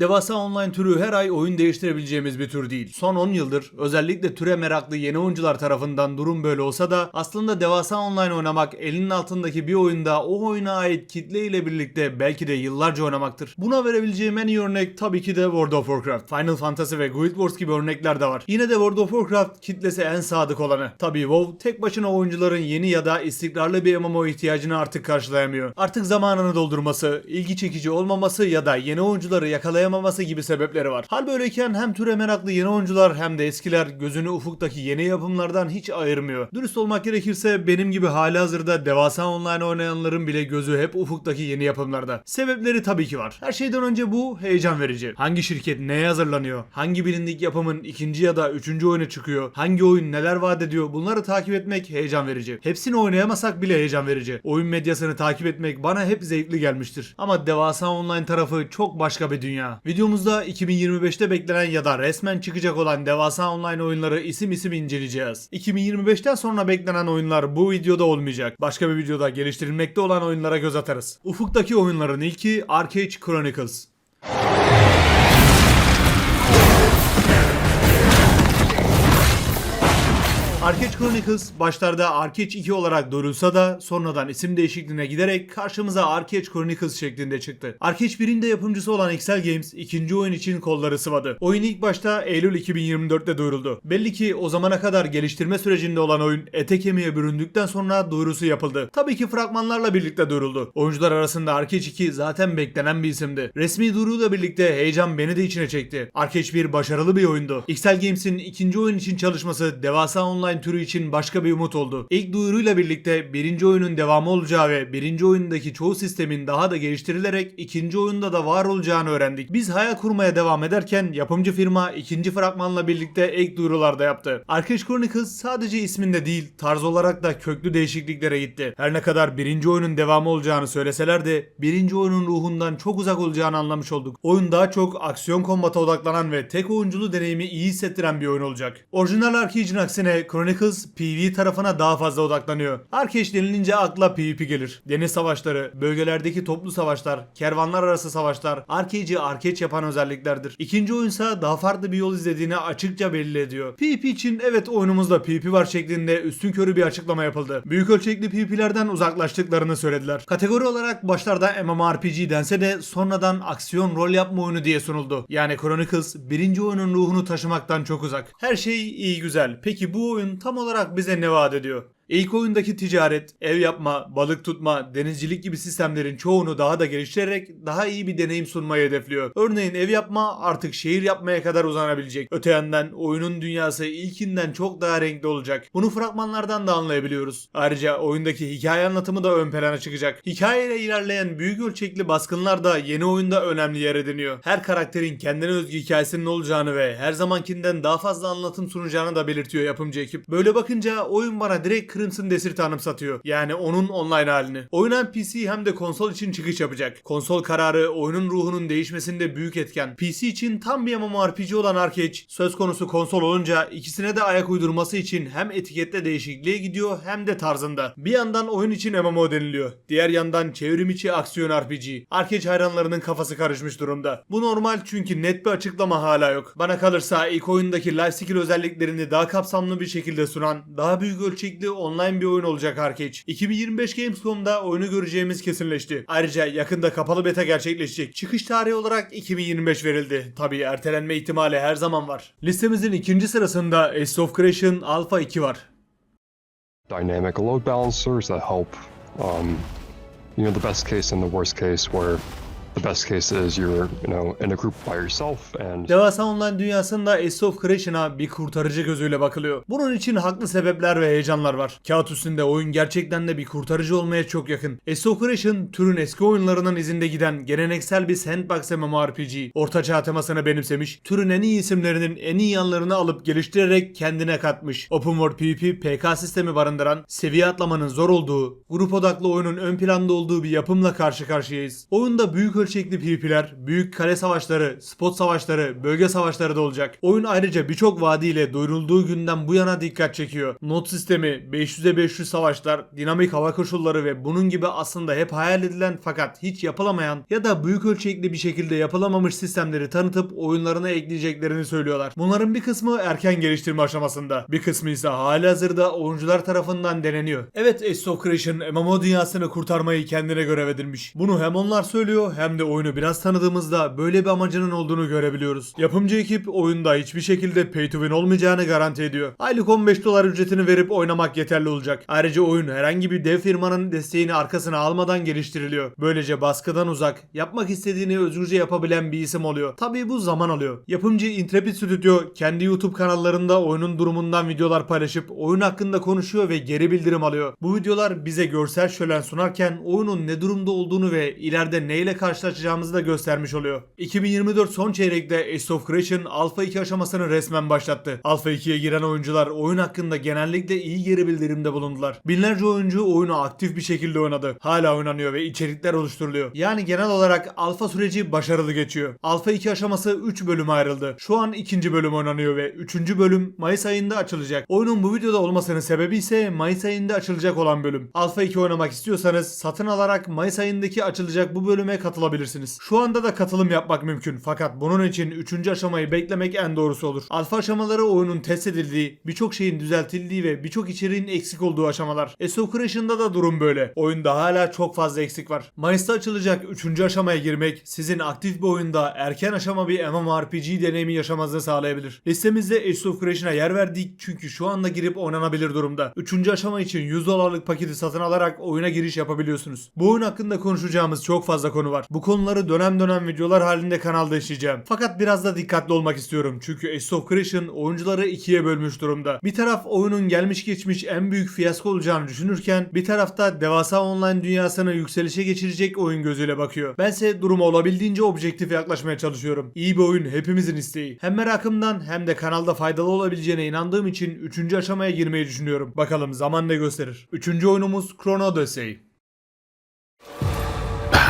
Devasa online türü her ay oyun değiştirebileceğimiz bir tür değil. Son 10 yıldır özellikle türe meraklı yeni oyuncular tarafından durum böyle olsa da aslında devasa online oynamak elinin altındaki bir oyunda o oyuna ait kitle ile birlikte belki de yıllarca oynamaktır. Buna verebileceğim en iyi örnek tabii ki de World of Warcraft. Final Fantasy ve Guild Wars gibi örnekler de var. Yine de World of Warcraft kitlesi en sadık olanı. Tabii WoW tek başına oyuncuların yeni ya da istikrarlı bir MMO ihtiyacını artık karşılayamıyor. Artık zamanını doldurması, ilgi çekici olmaması ya da yeni oyuncuları yakalayamaması gibi sebepleri var. Hal böyleyken hem türe meraklı yeni oyuncular hem de eskiler gözünü ufuktaki yeni yapımlardan hiç ayırmıyor. Dürüst olmak gerekirse benim gibi hali hazırda devasa online oynayanların bile gözü hep ufuktaki yeni yapımlarda. Sebepleri tabii ki var. Her şeyden önce bu heyecan verici. Hangi şirket neye hazırlanıyor? Hangi bilindik yapımın ikinci ya da üçüncü oyunu çıkıyor? Hangi oyun neler vaat ediyor? Bunları takip etmek heyecan verici. Hepsini oynayamasak bile heyecan verici. Oyun medyasını takip etmek bana hep zevkli gelmiştir. Ama devasa online tarafı çok başka bir dünya. Videomuzda 2025'te beklenen ya da resmen çıkacak olan devasa online oyunları isim isim inceleyeceğiz. 2025'ten sonra beklenen oyunlar bu videoda olmayacak. Başka bir videoda geliştirilmekte olan oyunlara göz atarız. Ufuktaki oyunların ilki Arcade Chronicles. Arcade Chronicles başlarda Arcade 2 olarak duyurulsa da sonradan isim değişikliğine giderek karşımıza Arcade Chronicles şeklinde çıktı. Arcade 1'in de yapımcısı olan Excel Games ikinci oyun için kolları sıvadı. Oyun ilk başta Eylül 2024'te duyuruldu. Belli ki o zamana kadar geliştirme sürecinde olan oyun ete kemiğe büründükten sonra duyurusu yapıldı. Tabii ki fragmanlarla birlikte duyuruldu. Oyuncular arasında Arcade 2 zaten beklenen bir isimdi. Resmi duyuruyla birlikte heyecan beni de içine çekti. Arcade 1 başarılı bir oyundu. Excel Games'in ikinci oyun için çalışması devasa online türü için başka bir umut oldu. İlk duyuruyla birlikte birinci oyunun devamı olacağı ve birinci oyundaki çoğu sistemin daha da geliştirilerek ikinci oyunda da var olacağını öğrendik. Biz hayal kurmaya devam ederken yapımcı firma ikinci fragmanla birlikte ek duyurular da yaptı. Arcade Chronicles sadece isminde değil tarz olarak da köklü değişikliklere gitti. Her ne kadar birinci oyunun devamı olacağını söyleseler de birinci oyunun ruhundan çok uzak olacağını anlamış olduk. Oyun daha çok aksiyon kombata odaklanan ve tek oyunculu deneyimi iyi hissettiren bir oyun olacak. Orijinal Arcade'in aksine Chronicles PvE tarafına daha fazla odaklanıyor. Arcade denilince akla PvP gelir. Deniz savaşları, bölgelerdeki toplu savaşlar, kervanlar arası savaşlar Arcade'i arcade yapan özelliklerdir. İkinci oyunsa daha farklı bir yol izlediğini açıkça belli ediyor. PvP için evet oyunumuzda PvP var şeklinde üstün körü bir açıklama yapıldı. Büyük ölçekli PvP'lerden uzaklaştıklarını söylediler. Kategori olarak başlarda MMORPG dense de sonradan aksiyon rol yapma oyunu diye sunuldu. Yani Chronicles birinci oyunun ruhunu taşımaktan çok uzak. Her şey iyi güzel. Peki bu oyun tam olarak bize ne vaat ediyor? İlk oyundaki ticaret, ev yapma, balık tutma, denizcilik gibi sistemlerin çoğunu daha da geliştirerek daha iyi bir deneyim sunmayı hedefliyor. Örneğin ev yapma artık şehir yapmaya kadar uzanabilecek. Öte yandan oyunun dünyası ilkinden çok daha renkli olacak. Bunu fragmanlardan da anlayabiliyoruz. Ayrıca oyundaki hikaye anlatımı da ön plana çıkacak. Hikayeyle ilerleyen büyük ölçekli baskınlar da yeni oyunda önemli yer ediniyor. Her karakterin kendine özgü hikayesinin olacağını ve her zamankinden daha fazla anlatım sunacağını da belirtiyor yapımcı ekip. Böyle bakınca oyun bana direkt Crimson Desert anımsatıyor. Yani onun online halini. Oyun hem PC hem de konsol için çıkış yapacak. Konsol kararı oyunun ruhunun değişmesinde büyük etken. PC için tam bir MMORPG olan Arcade söz konusu konsol olunca ikisine de ayak uydurması için hem etikette değişikliğe gidiyor hem de tarzında. Bir yandan oyun için MMO deniliyor. Diğer yandan çevrim içi aksiyon RPG. Arcade hayranlarının kafası karışmış durumda. Bu normal çünkü net bir açıklama hala yok. Bana kalırsa ilk oyundaki life skill özelliklerini daha kapsamlı bir şekilde sunan, daha büyük ölçekli online bir oyun olacak Arcade. 2025 Gamescom'da oyunu göreceğimiz kesinleşti. Ayrıca yakında kapalı beta gerçekleşecek. Çıkış tarihi olarak 2025 verildi. Tabii ertelenme ihtimali her zaman var. Listemizin ikinci sırasında Ace of Creation Alpha 2 var. dynamic load balancers that help, um, you know, the best case and the worst case, where the best case is you're, you know, in a group by yourself and Devasa online dünyasında Ace of Creation'a bir kurtarıcı gözüyle bakılıyor. Bunun için haklı sebepler ve heyecanlar var. Kağıt üstünde oyun gerçekten de bir kurtarıcı olmaya çok yakın. Ace of Creation türün eski oyunlarının izinde giden geleneksel bir sandbox MMORPG. Ortaçağ temasını benimsemiş, türün en iyi isimlerinin en iyi yanlarını alıp geliştirerek kendine katmış. Open World PvP PK sistemi barındıran, seviye atlamanın zor olduğu, grup odaklı oyunun ön planda olduğu bir yapımla karşı karşıyayız. Oyunda büyük ölçekli PvP'ler, büyük kale savaşları, spot savaşları, bölge savaşları da olacak. Oyun ayrıca birçok vaadiyle duyurulduğu günden bu yana dikkat çekiyor. Not sistemi, 500'e 500 savaşlar, dinamik hava koşulları ve bunun gibi aslında hep hayal edilen fakat hiç yapılamayan ya da büyük ölçekli bir şekilde yapılamamış sistemleri tanıtıp oyunlarına ekleyeceklerini söylüyorlar. Bunların bir kısmı erken geliştirme aşamasında, bir kısmı ise halihazırda oyuncular tarafından deneniyor. Evet of Creation MMO dünyasını kurtarmayı kendine görev edinmiş. Bunu hem onlar söylüyor hem de oyunu biraz tanıdığımızda böyle bir amacının olduğunu görebiliyoruz. Yapımcı ekip oyunda hiçbir şekilde pay to win olmayacağını garanti ediyor. Aylık 15 dolar ücretini verip oynamak yeterli olacak. Ayrıca oyun herhangi bir dev firmanın desteğini arkasına almadan geliştiriliyor. Böylece baskıdan uzak, yapmak istediğini özgürce yapabilen bir isim oluyor. Tabii bu zaman alıyor. Yapımcı Intrepid Studio kendi YouTube kanallarında oyunun durumundan videolar paylaşıp oyun hakkında konuşuyor ve geri bildirim alıyor. Bu videolar bize görsel şölen sunarken oyunun ne durumda olduğunu ve ileride neyle karşılaşacağımızı da göstermiş oluyor. 2024 son çeyrekte Ace of Creation Alpha 2 aşamasını resmen başlattı. Alpha 2'ye giren oyuncular oyun hakkında genellikle iyi geri bildirimde bulundular. Binlerce oyuncu oyunu aktif bir şekilde oynadı. Hala oynanıyor ve içerikler oluşturuluyor. Yani genel olarak alfa süreci başarılı geçiyor. Alpha 2 aşaması 3 bölüme ayrıldı. Şu an ikinci bölüm oynanıyor ve 3. bölüm Mayıs ayında açılacak. Oyunun bu videoda olmasının sebebi ise Mayıs ayında açılacak olan bölüm. Alpha 2 oynamak istiyorsanız satın alarak Mayıs ayındaki açılacak bu bölüme katılabilirsiniz. Şu anda da katılım yapmak mümkün fakat bunun için 3. aşamayı beklemek en doğrusu olur. Alfa aşamaları oyunun test edildiği, birçok şeyin düzeltildiği ve birçok içeriğin eksik olduğu aşamalar. Ace of Creation'da da durum böyle. Oyunda hala çok fazla eksik var. Mayıs'ta açılacak 3. aşamaya girmek sizin aktif bir oyunda erken aşama bir MMORPG deneyimi yaşamanızı sağlayabilir. Listemizde Ace of Creation'a yer verdik çünkü şu anda girip oynanabilir durumda. 3. aşama için 100 dolarlık paketi satın alarak oyuna giriş yapabiliyorsunuz. Bu oyun hakkında konuşacağımız çok fazla konu var. Bu konuları dönem dönem videolar halinde kanalda işleyeceğim. Fakat biraz da dikkatli olmak istiyorum. Çünkü Ace of Creation oyuncuları ikiye bölmüş durumda. Bir taraf oyunun gelmiş geçmiş en büyük fiyasko olacağını düşünürken bir tarafta devasa online dünyasını yükselişe geçirecek oyun gözüyle bakıyor. Bense duruma olabildiğince objektif yaklaşmaya çalışıyorum. İyi bir oyun hepimizin isteği. Hem merakımdan hem de kanalda faydalı olabileceğine inandığım için 3. aşamaya girmeyi düşünüyorum. Bakalım zaman ne gösterir. 3. oyunumuz Chrono Odyssey.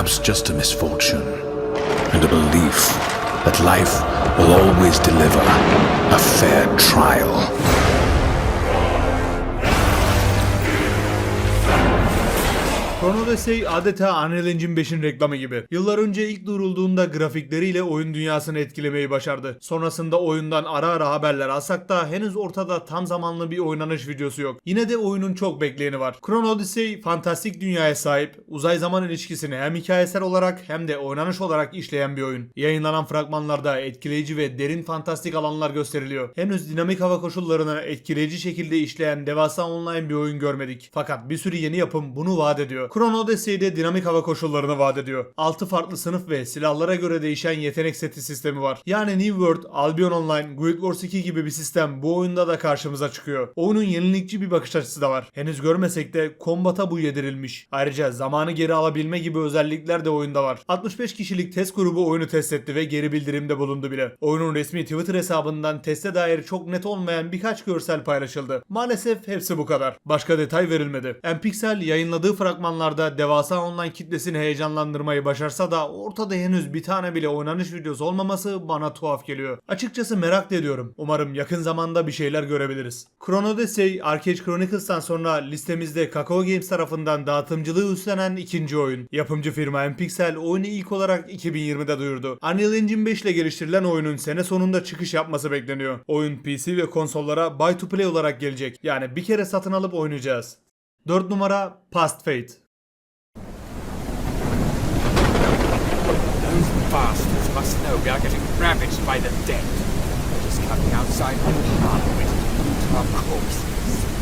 Perhaps just a misfortune, and a belief that life will always deliver a fair trial. Chrono adeta Unreal Engine 5'in reklamı gibi. Yıllar önce ilk duyurulduğunda grafikleriyle oyun dünyasını etkilemeyi başardı. Sonrasında oyundan ara ara haberler alsak da henüz ortada tam zamanlı bir oynanış videosu yok. Yine de oyunun çok bekleyeni var. Chrono Odyssey fantastik dünyaya sahip, uzay zaman ilişkisini hem hikayesel olarak hem de oynanış olarak işleyen bir oyun. Yayınlanan fragmanlarda etkileyici ve derin fantastik alanlar gösteriliyor. Henüz dinamik hava koşullarını etkileyici şekilde işleyen devasa online bir oyun görmedik. Fakat bir sürü yeni yapım bunu vaat ediyor. Chrono Odyssey'de dinamik hava koşullarını vaat ediyor. 6 farklı sınıf ve silahlara göre değişen yetenek seti sistemi var. Yani New World, Albion Online, Guild Wars 2 gibi bir sistem bu oyunda da karşımıza çıkıyor. Oyunun yenilikçi bir bakış açısı da var. Henüz görmesek de kombata bu yedirilmiş. Ayrıca zamanı geri alabilme gibi özellikler de oyunda var. 65 kişilik test grubu oyunu test etti ve geri bildirimde bulundu bile. Oyunun resmi Twitter hesabından teste dair çok net olmayan birkaç görsel paylaşıldı. Maalesef hepsi bu kadar. Başka detay verilmedi. Mpixel yayınladığı fragmanlarda devasa online kitlesini heyecanlandırmayı başarsa da ortada henüz bir tane bile oynanış videosu olmaması bana tuhaf geliyor. Açıkçası merak ediyorum. Umarım yakın zamanda bir şeyler görebiliriz. Chrono Odyssey, Arcade Chronicles'tan sonra listemizde Kakao Games tarafından dağıtımcılığı üstlenen ikinci oyun. Yapımcı firma Mpixel oyunu ilk olarak 2020'de duyurdu. Unreal Engine 5 ile geliştirilen oyunun sene sonunda çıkış yapması bekleniyor. Oyun PC ve konsollara buy to play olarak gelecek. Yani bir kere satın alıp oynayacağız. 4 numara Past Fate. bastards must know we are getting ravaged by the dead. Let coming cut the outside and part of it our corpses.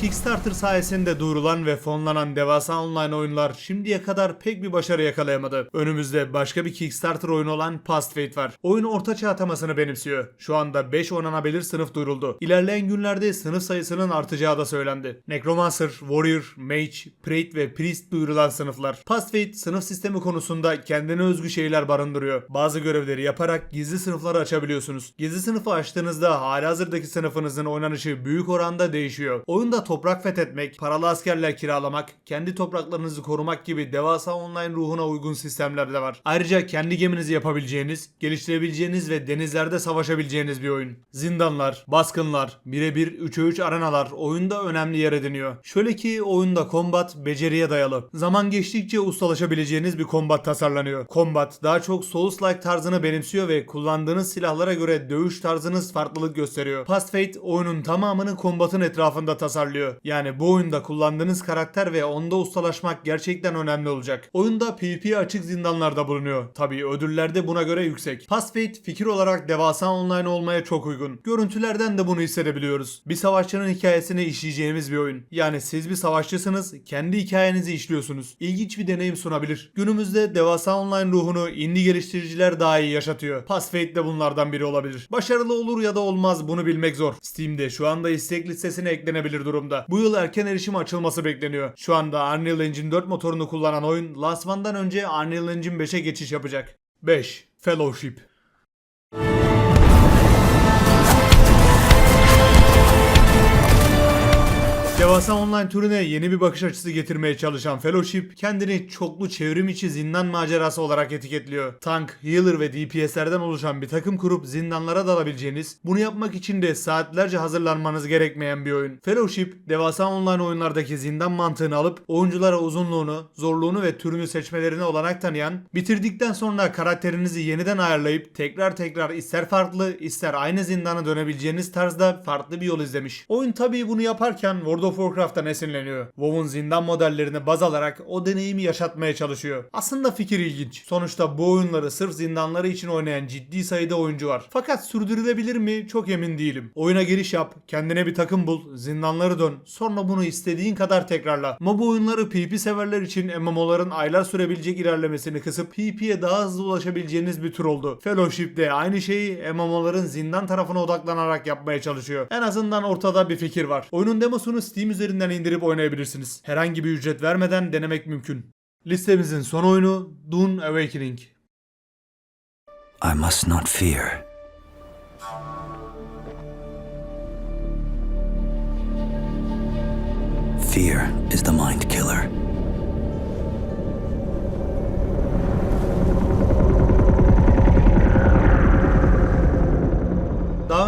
Kickstarter sayesinde duyurulan ve fonlanan devasa online oyunlar şimdiye kadar pek bir başarı yakalayamadı. Önümüzde başka bir Kickstarter oyunu olan Past Fate var. Oyun ortaçağ temasını benimsiyor. Şu anda 5 oynanabilir sınıf duyuruldu. İlerleyen günlerde sınıf sayısının artacağı da söylendi. Necromancer, Warrior, Mage, Prate ve Priest duyurulan sınıflar. Past Fate sınıf sistemi konusunda kendine özgü şeyler barındırıyor. Bazı görevleri yaparak gizli sınıfları açabiliyorsunuz. Gizli sınıfı açtığınızda halihazırdaki sınıfınızın oynanışı büyük oranda değişiyor. Oyunda toprak fethetmek, paralı askerler kiralamak, kendi topraklarınızı korumak gibi devasa online ruhuna uygun sistemler de var. Ayrıca kendi geminizi yapabileceğiniz, geliştirebileceğiniz ve denizlerde savaşabileceğiniz bir oyun. Zindanlar, baskınlar, birebir 3'e 3 arenalar oyunda önemli yer ediniyor. Şöyle ki oyunda kombat beceriye dayalı. Zaman geçtikçe ustalaşabileceğiniz bir kombat tasarlanıyor. Kombat daha çok Souls-like tarzını benimsiyor ve kullandığınız silahlara göre dövüş tarzınız farklılık gösteriyor. Past Fate oyunun tamamını kombatın etrafında tasarlıyor. Yani bu oyunda kullandığınız karakter ve onda ustalaşmak gerçekten önemli olacak. Oyunda PvP açık zindanlarda bulunuyor. Tabii ödüller de buna göre yüksek. Fate fikir olarak devasa online olmaya çok uygun. Görüntülerden de bunu hissedebiliyoruz. Bir savaşçının hikayesini işleyeceğimiz bir oyun. Yani siz bir savaşçısınız, kendi hikayenizi işliyorsunuz. İlginç bir deneyim sunabilir. Günümüzde devasa online ruhunu indie geliştiriciler daha iyi yaşatıyor. Fate de bunlardan biri olabilir. Başarılı olur ya da olmaz bunu bilmek zor. Steam'de şu anda istek listesine eklenebilir durumda. Bu yıl erken erişim açılması bekleniyor. Şu anda Unreal Engine 4 motorunu kullanan oyun lansmandan önce Unreal Engine 5'e geçiş yapacak. 5. Fellowship Devasa online türüne yeni bir bakış açısı getirmeye çalışan Fellowship kendini çoklu çevrim içi zindan macerası olarak etiketliyor. Tank, healer ve DPS'lerden oluşan bir takım kurup zindanlara dalabileceğiniz, bunu yapmak için de saatlerce hazırlanmanız gerekmeyen bir oyun. Fellowship, devasa online oyunlardaki zindan mantığını alıp oyunculara uzunluğunu, zorluğunu ve türünü seçmelerine olanak tanıyan, bitirdikten sonra karakterinizi yeniden ayarlayıp tekrar tekrar ister farklı ister aynı zindana dönebileceğiniz tarzda farklı bir yol izlemiş. Oyun tabii bunu yaparken World of Warcraft'tan esinleniyor. WoW'un zindan modellerini baz alarak o deneyimi yaşatmaya çalışıyor. Aslında fikir ilginç. Sonuçta bu oyunları sırf zindanları için oynayan ciddi sayıda oyuncu var. Fakat sürdürülebilir mi çok emin değilim. Oyuna giriş yap, kendine bir takım bul, zindanları dön. Sonra bunu istediğin kadar tekrarla. MOBA oyunları PvP severler için MMO'ların aylar sürebilecek ilerlemesini kısıp PvP'ye daha hızlı ulaşabileceğiniz bir tür oldu. Fellowship de aynı şeyi MMO'ların zindan tarafına odaklanarak yapmaya çalışıyor. En azından ortada bir fikir var. Oyunun demosunu Steam üzerinden indirip oynayabilirsiniz. Herhangi bir ücret vermeden denemek mümkün. Listemizin son oyunu Dune Awakening. I must not fear. Fear is the mind killer.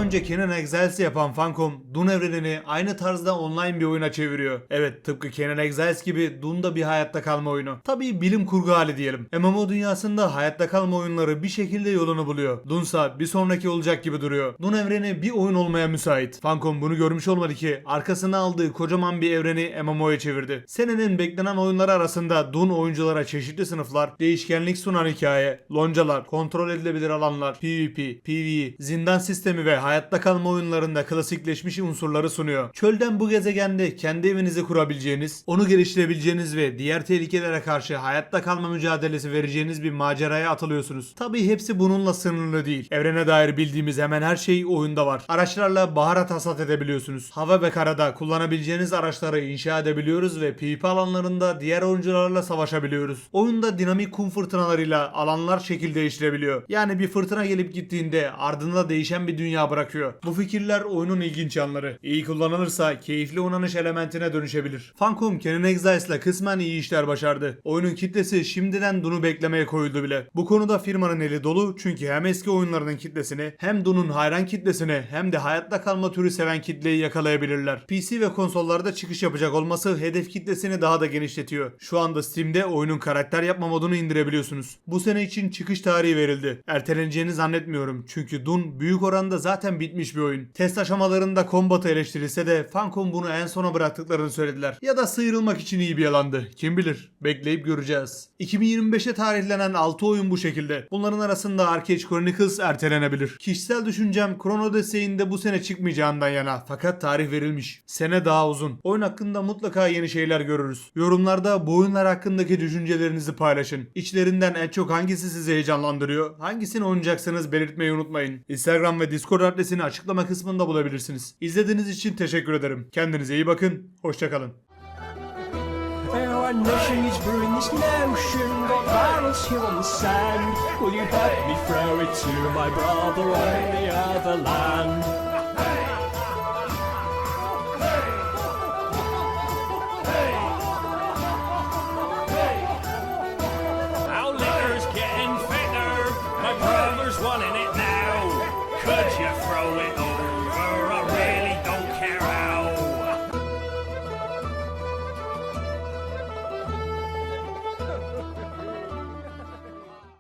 Önce Kenan Exiles yapan Funcom, Dune evrenini aynı tarzda online bir oyuna çeviriyor. Evet tıpkı Kenan Exiles gibi Dune da bir hayatta kalma oyunu. Tabii bilim kurgu hali diyelim. MMO dünyasında hayatta kalma oyunları bir şekilde yolunu buluyor. Dune'sa bir sonraki olacak gibi duruyor. Dune evreni bir oyun olmaya müsait. Funcom bunu görmüş olmadı ki arkasına aldığı kocaman bir evreni MMO'ya çevirdi. Senenin beklenen oyunları arasında Dune oyunculara çeşitli sınıflar, değişkenlik sunan hikaye, loncalar, kontrol edilebilir alanlar, PvP, PvE, zindan sistemi ve hayatta kalma oyunlarında klasikleşmiş unsurları sunuyor. Çölden bu gezegende kendi evinizi kurabileceğiniz, onu geliştirebileceğiniz ve diğer tehlikelere karşı hayatta kalma mücadelesi vereceğiniz bir maceraya atılıyorsunuz. Tabii hepsi bununla sınırlı değil. Evrene dair bildiğimiz hemen her şey oyunda var. Araçlarla baharat hasat edebiliyorsunuz. Hava ve karada kullanabileceğiniz araçları inşa edebiliyoruz ve PvP alanlarında diğer oyuncularla savaşabiliyoruz. Oyunda dinamik kum fırtınalarıyla alanlar şekil değiştirebiliyor. Yani bir fırtına gelip gittiğinde ardında değişen bir dünya bırakıyor. Bu fikirler oyunun ilginç yanları. İyi kullanılırsa keyifli oynanış elementine dönüşebilir. Funcom Kenan Exiles'la kısmen iyi işler başardı. Oyunun kitlesi şimdiden Dune'u beklemeye koyuldu bile. Bu konuda firmanın eli dolu çünkü hem eski oyunlarının kitlesini hem Dune'un hayran kitlesini hem de hayatta kalma türü seven kitleyi yakalayabilirler. PC ve konsollarda çıkış yapacak olması hedef kitlesini daha da genişletiyor. Şu anda Steam'de oyunun karakter yapma modunu indirebiliyorsunuz. Bu sene için çıkış tarihi verildi. Erteleneceğini zannetmiyorum çünkü Dune büyük oranda zaten zaten bitmiş bir oyun. Test aşamalarında kombatı eleştirilse de Funcom bunu en sona bıraktıklarını söylediler. Ya da sıyrılmak için iyi bir yalandı. Kim bilir? Bekleyip göreceğiz. 2025'e tarihlenen 6 oyun bu şekilde. Bunların arasında Arcade Chronicles ertelenebilir. Kişisel düşüncem Chrono Odyssey'in de bu sene çıkmayacağından yana. Fakat tarih verilmiş. Sene daha uzun. Oyun hakkında mutlaka yeni şeyler görürüz. Yorumlarda bu oyunlar hakkındaki düşüncelerinizi paylaşın. İçlerinden en çok hangisi sizi heyecanlandırıyor? Hangisini oynayacaksınız belirtmeyi unutmayın. Instagram ve Discord adresini açıklama kısmında bulabilirsiniz. İzlediğiniz için teşekkür ederim. Kendinize iyi bakın. Hoşçakalın. Our?